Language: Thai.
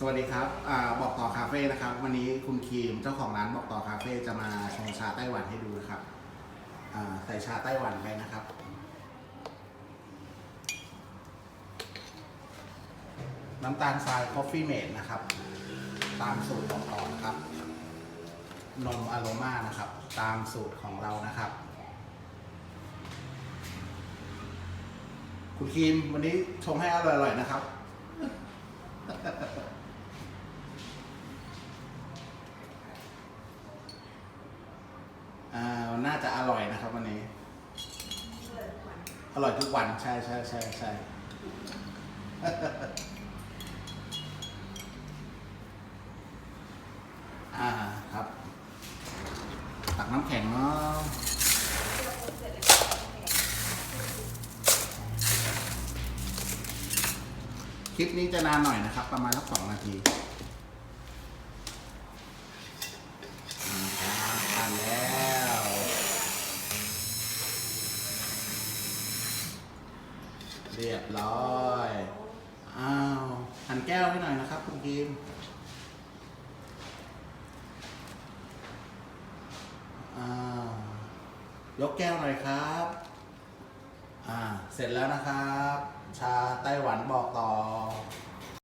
สวัสดีครับอบอกต่อคาเฟ่นะครับ วันนี้คุณครีมเจ้าของร้านบอกต่อคาเฟ่จะมาชงชาไต้หวันให้ดูนะครับใส่ชาไต้หวันไปนะครับ น้ำตาลทราย Coffee Mate นะครับ ตามสูตรบอกต่อนะครับ นมอโรมานะครับ ตามสูตรของเรานะครับ คุณครีมวันนี้ชงให้อร่อยๆนะครับ อ่า น่าจะอร่อยนะครับวันนี้ อร่อยทุกวันใช่ใช่ใช่ใช่อ่าครับ ตักน้ำแข็งเนาะคลิปนี้จะนานหน่อยนะครับ ประมาณสักสองนาทีอ่าครับทานแล้ว เรียบร้อยอ้าวหันแก้วให้หน่อยนะครับ คุณกิมอ้าวยกแก้วหน่อยครับ อ่า เสร็จแล้วนะครับ ชาไต้หวันบอกต่อ